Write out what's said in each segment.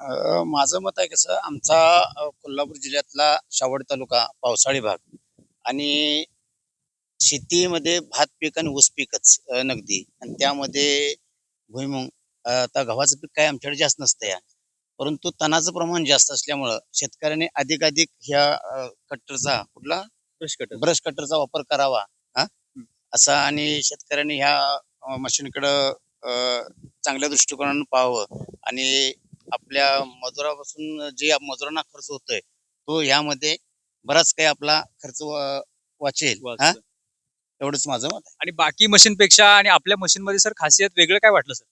माझं मत आहे कसं आमचा कोल्हापूर जिल्ह्यातला शावड तालुका पावसाळी भाग आणि शेतीमध्ये भात पीक आणि ऊस पीकच नगदी. आणि त्यामध्ये भुईमुग आता गव्हाचं पीक काय आमच्याकडे जास्त नसतं या. परंतु तणाचं प्रमाण जास्त असल्यामुळं शेतकऱ्याने अधिकाधिक ह्या कट्टरचा कुठला? Brush cutter. ब्रश कटरचा वापर करावा हा? असा आणि शेतकऱ्यांनी ह्या मशीनकडं चांगल्या दृष्टिकोनानं पाहावं आणि आपल्या मजुरापासून जे मजुरांना खर्च होतोय तो यामध्ये बराच काही आपला खर्च वा- वाचेल हा? एवढंच माझं मत आणि बाकी मशीन पेक्षा आणि आपल्या मशीन मध्ये सर खासियत वेगळं काय वाटलं सर?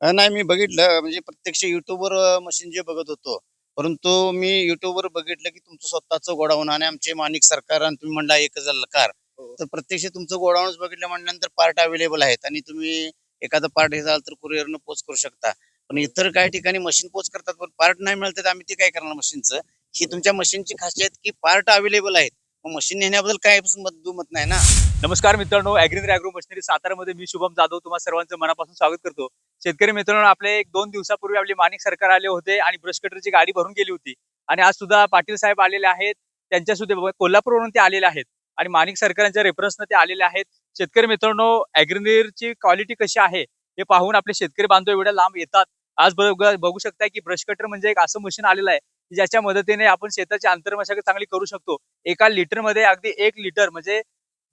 अ, नाही मी बघितलं म्हणजे प्रत्यक्ष युट्यूबवर मशीन जे बघत होतो परंतु मी युट्यूबवर बघितलं की तुमचं स्वतःचं गोडाऊन आणि आमचे माणिक सरकार आणि तुम्ही म्हणला एक कार हो. तर प्रत्यक्ष तुमचं गोडाऊनच बघितलं म्हटल्यानंतर पार्ट अवेलेबल आहेत आणि तुम्ही एखादा पार्ट हे झालं तर कुरिअरनं पोच करू शकता. पण इतर काही ठिकाणी मशीन पोच करतात पण पार्ट नाही मिळतात आम्ही ते काय करणार मशीनचं ही तुमच्या मशीनची खासियत की पार्ट अवेलेबल आहेत. मग मशीन नेण्याबद्दल काय मत दुमत नाही ना? नमस्कार मित्रांनो अॅग्रिंद्र अॅग्रो मशिनरी सातारामध्ये मी शुभम जाधव तुम्हाला सर्वांचं मनापासून स्वागत करतो. शेतकरी मित्रांनो आपले एक दोन दिवसापूर्वी आपले माणिक सरकार आले होते आणि ब्रश कटरची गाडी भरून गेली होती. आणि आज सुद्धा पाटील साहेब आलेले आहेत. त्यांच्या सुद्धा कोल्हापूरवरून ते आलेले आहेत. आणि माणिक सरकारांच्या रेफरन्सनं ते आलेले आहेत. शेतकरी मित्रांनो अॅग्रिंद्रची क्वालिटी कशी आहे हे पाहून आपले शेतकरी बांधव एवढ्या लांब येतात. आज बघू शकता की ब्रश कटर म्हणजे एक असं मशीन आलेलं आहे ज्याच्या मदतीने आपण शेताची आंतरमशागत चांगली करू शकतो. एका लिटरमध्ये अगदी एक लिटर म्हणजे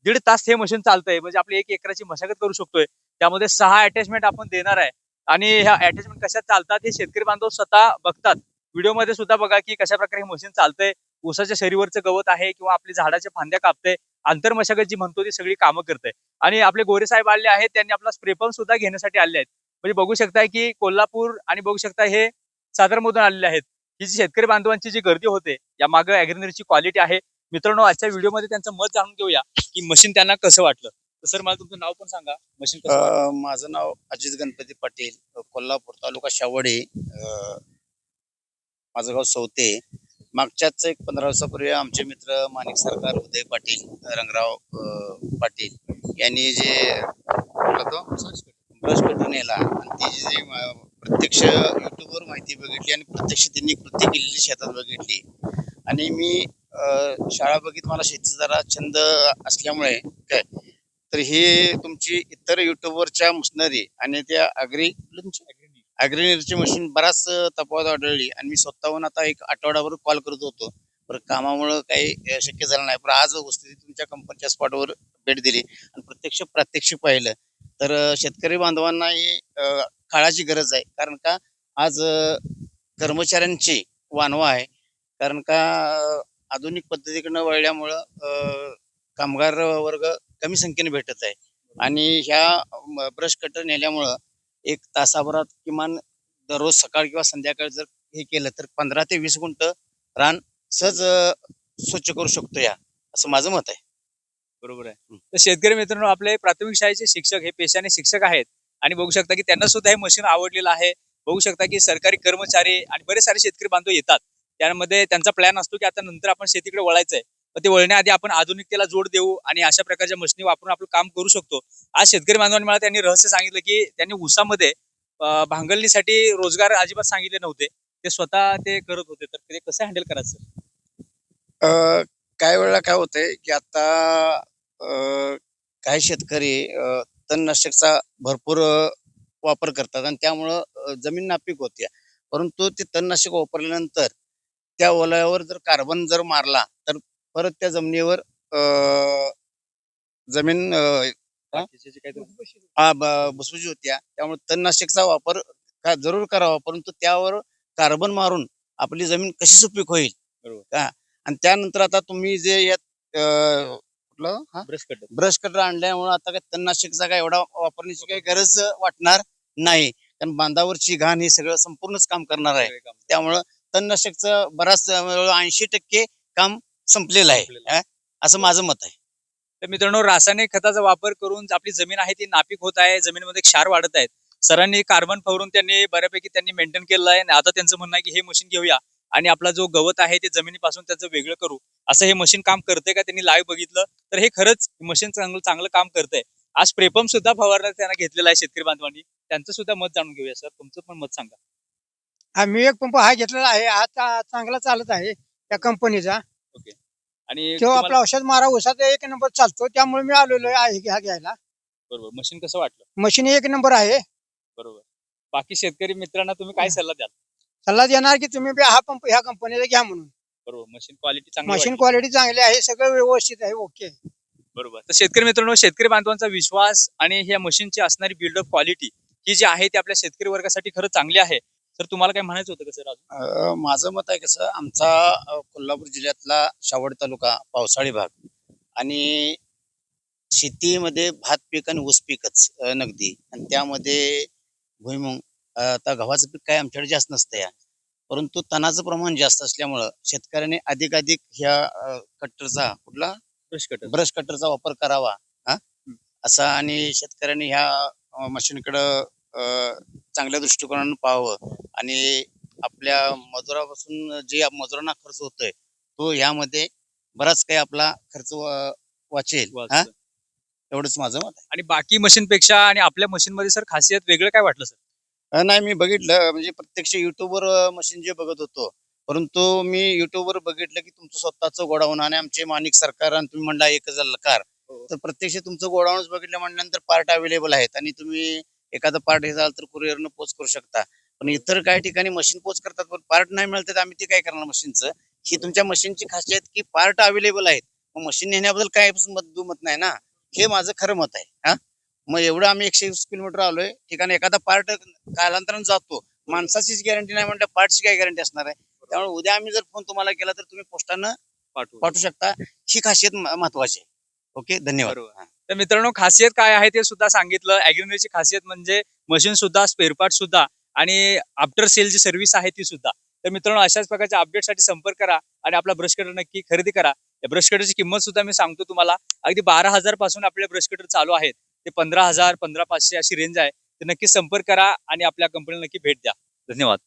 दीड तास हे मशीन चालतंय. म्हणजे आपली एक एकराची मशागत करू शकतोय. त्यामध्ये सहा अटॅचमेंट आपण देणार आहे. आणि ह्या अटॅचमेंट कशा चालतात हे शेतकरी बांधव स्वतः बघतात. व्हिडिओमध्ये सुद्धा बघा की कशा प्रकारे हे मशीन चालतंय. ऊसाच्या शरीवरचं गवत आहे किंवा आपली झाडाच्या फांद्या कापते आंतरमशागत जी म्हणतो ती सगळी कामं करते आणि आपले गोरे साहेब आले आहेत त्यांनी आपला स्प्रे पंप सुद्धा घेण्यासाठी आले आहेत. म्हणजे बघू शकताय की कोल्हापूर आणि बघू शकता हे सातारमधून आलेले आहेत. ही जी शेतकरी बांधवांची जी गर्दी होते या मागे अॅग्रिनरीची क्वालिटी आहे. मित्रांनो आजच्या व्हिडिओमध्ये त्यांचं मत जाणून घेऊया की मशीन त्यांना कसं वाटलं. तर सर मला तुमचं नाव पण सांगा. मशीन कसं माझं नाव अजित गणपती पाटील कोल्हापूर तालुका शावडे माझं गाव सवते. मागच्याच एक पंधरा दिवसापूर्वी आमचे मित्र माणिक सरकार उदय पाटील रंगराव पाटील यांनी जे कुठला तो ब्रश नेला आणि ती जी प्रत्यक्ष युट्यूबवर माहिती बघितली आणि प्रत्यक्ष त्यांनी कृती केलेली शेतात बघितली. आणि मी शाळा बघित मला शेतीचा जरा छंद असल्यामुळे काय तर हे तुमची इतर युट्यूबवरच्या मशिनरी आणि त्या अग्री मशीन बराच अ, तफावत आढळली आणि मी स्वतःहून आता एक आठवड्याभर कॉल करत होतो पण कामामुळं काही शक्य झालं नाही पण आज वस्तुस्थिती तुमच्या कंपनीच्या स्पॉटवर भेट दिली आणि प्रत्यक्ष प्रात्यक्षिक पाहिलं तर शेतकरी बांधवांना ही काळाची गरज आहे. कारण का आज कर्मचाऱ्यांची वानवा आहे. कारण का आधुनिक पद्धतीकडनं वळल्यामुळं कामगार वर्ग कमी संख्येने भेटत आहे. आणि ह्या ब्रश कटर नेल्यामुळं एक तासाभरात किमान दररोज सकाळ किंवा संध्याकाळी जर हे केलं तर पंधरा ते वीस गुंट रान सहज स्वच्छ करू शकतो या असं माझं मत आहे. बरोबर आहे. तर शेतकरी मित्रांनो आपले प्राथमिक शाळेचे शिक्षक हे पेशाने शिक्षक आहेत. आणि बघू शकता की त्यांना सुद्धा हे मशीन आवडलेलं आहे. बघू शकता की सरकारी कर्मचारी आणि बरेच सारे शेतकरी बांधव येतात. त्यामध्ये त्यांचा प्लॅन असतो की आता नंतर आपण शेतीकडे वळायचंय. पण ते वळण्याआधी आपण आधुनिकतेला जोड देऊ आणि अशा प्रकारच्या मशीनी वापरून आपलं काम करू शकतो. आज शेतकरी बांधवांनी मला त्यांनी रहस्य सांगितलं की त्यांनी ऊसामध्ये भांगलणीसाठी रोजगार अजिबात सांगितले नव्हते. ते स्वतः ते करत होते. तर ते कसं हँडल करायचं? अ, काही वेळेला काय होतंय की आता काही शेतकरी तणनाशकचा भरपूर वापर करतात आणि त्यामुळं जमीन नापीक होते. परंतु ते तणनाशक वापरल्यानंतर त्या ओलाव्यावर जर कार्बन जर मारला तर परत त्या जमिनीवर जमीन अ, बाकीचे जे काही आ, ब- भुसभुशीत होत्या. त्यामुळे तणनाशकचा वापर का जरूर करावा परंतु त्यावर कार्बन मारून आपली जमीन कशी सुपीक होईल. का आणि त्यानंतर आता तुम्ही जे यात अ, कुठलं? हा? ब्रश कटर ब्रश कटर आणल्यामुळे आता काय तणनाशकचा काय एवढा वापरण्याची काही गरज वाटणार नाही. कारण बांधावरची घाण हे सगळं संपूर्णच काम करणार आहे. त्यामुळं तणनाशकचं बराच ऐंशी टक्के काम संपलेलं आहे? असं माझं मत आहे. तर मित्रांनो रासायनिक खताचा वापर करून आपली जमीन आहे ती नापीक होत आहे. जमिनीमध्ये क्षार वाढत आहेत. सरांनी कार्बन फवरून त्यांनी बऱ्यापैकी त्यांनी मेंटेन केलं आहे. आणि आता त्यांचं म्हणणं आहे की हे मशीन घेऊया. आणि आपला जो गवत आहे ते जमिनीपासून त्याचं वेगळं करू. असं हे मशीन काम करतंय का? त्यांनी लाईव्ह बघितलं. तर हे खरंच मशीन चांगलं चांगलं काम करतंय. आज स्प्रेपंप सुद्धा फवारण्यात त्यांना घेतलेला आहे शेतकरी बांधवांनी. त्यांचं सुद्धा मत जाणून घेऊया सर. तुमचं पण मत सांगा. आम्ही एक पंप हा घेतलेला आहे. हा चा- चांगला चालत आहे त्या कंपनीचा आणि तो तुम्हाला- आपला औषध मारा उसात एक नंबर चालतो. त्यामुळे मी आलेलो आहे घ्या घ्यायला. बरोबर. मशीन कसं वाटलं? मशीन एक नंबर आहे. बरोबर. बाकी शेतकरी मित्रांना तुम्ही काय सल्ला द्याल? सल्ला देणार की तुम्ही बी हा पंप ह्या कंपनीचा घ्या म्हणून. बरोबर. मशीन क्वालिटी चांगली मशीन वाटली. क्वालिटी चांगली आहे सगळं व्यवस्थित आहे ओके बरोबर. तर शेतकरी मित्रांनो शेतकरी बांधवांचा विश्वास आणि ह्या मशीनची असणारी बिल्डअप क्वालिटी ही जी आहे ती आपल्या शेतकरी वर्गासाठी खरंच चांगली आहे. तर तुम्हाला काय म्हणायचं होतं का सर अजून अ, माझं मत आहे कसं आमचा अ, कोल्हापूर जिल्ह्यातला शावड तालुका पावसाळी भाग आणि शेतीमध्ये भात पीक आणि ऊस पीकच अ, नगदी. आणि त्यामध्ये भुईमुंग आता गव्हाचं पीक काय आमच्याकडे जास्त नसतं या. परंतु तणाचं प्रमाण जास्त असल्यामुळं शेतकऱ्याने अधिकाधिक ह्या कट्टरचा कुठला? Brush cutter. ब्रश कटरचा वापर करावा हा? असा आणि शेतकऱ्यांनी ह्या मशीनकडं चांगल्या दृष्टिकोनानं पाहावं आणि आपल्या मजुरापासून जे मजुरांना खर्च होतोय तो यामध्ये बराच काही आपला खर्च वाचेल हा? एवढंच माझं मत आहे. आणि बाकी मशीन पेक्षा आणि आपल्या मशीन मध्ये सर खासियत वेगळं काय वाटलं सर? नाही मी बघितलं. म्हणजे प्रत्यक्ष युट्यूबवर मशीन जे बघत होतो. परंतु मी युट्यूबवर बघितलं की तुमचं स्वतःचं गोडाऊन आणि आमचे मानिक सरकार आणि तुम्ही म्हणला एक लकार हो. तर प्रत्यक्ष तुमचं गोडाऊनच बघितलं म्हटल्यानंतर पार्ट अवेलेबल आहेत आणि तुम्ही एखादा पार्ट झालं तर कुरिअरनं पोच करू शकता. पण इतर काही ठिकाणी मशीन पोच करतात पण पार्ट नाही मिळत तर आम्ही ते काय करणार मशीनचं ही तुमच्या मशीनची खासियत की पार्ट अवेलेबल आहेत. मग मशीन नेण्याबद्दल काय मत दुमत नाही ना? हे माझं खरं मत आहे. हा? मग एवढं आम्ही एकशे वीस किलोमीटर आलोय. ठिकाणी एखादा पार्ट कालांतराने जातो. माणसाचीच गॅरंटी नाही म्हणलं पार्टची काय गॅरंटी असणार आहे? त्यामुळे उद्या आम्ही जर फोन तुम्हाला केला तर तुम्ही पोस्टानं पाठवू. पाठवू शकता. ही खासियत महत्वाची आहे. ओके धन्यवाद. तर मित्रांनो खासियत काय आहे ते सुद्धा सांगितलं. अॅग्रिनरीची खासियत म्हणजे मशीन सुद्धा स्पेअर पार्ट सुद्धा आणि आफ्टर सेल जी सर्व्हिस आहे ती सुद्धा. तर मित्रांनो अशाच प्रकारच्या अपडेटसाठी संपर्क करा आणि आपला ब्रश कटर नक्की खरेदी करा. या ब्रश कटरची किंमत सुद्धा मी सांगतो तुम्हाला. अगदी बारा हजारपासून आपले ब्रश कटर चालू आहेत. ते पंधरा हजार पंधरा पाचशे अशी रेंज आहे. तर नक्की संपर्क करा आणि आपल्या कंपनीला नक्की भेट द्या. धन्यवाद.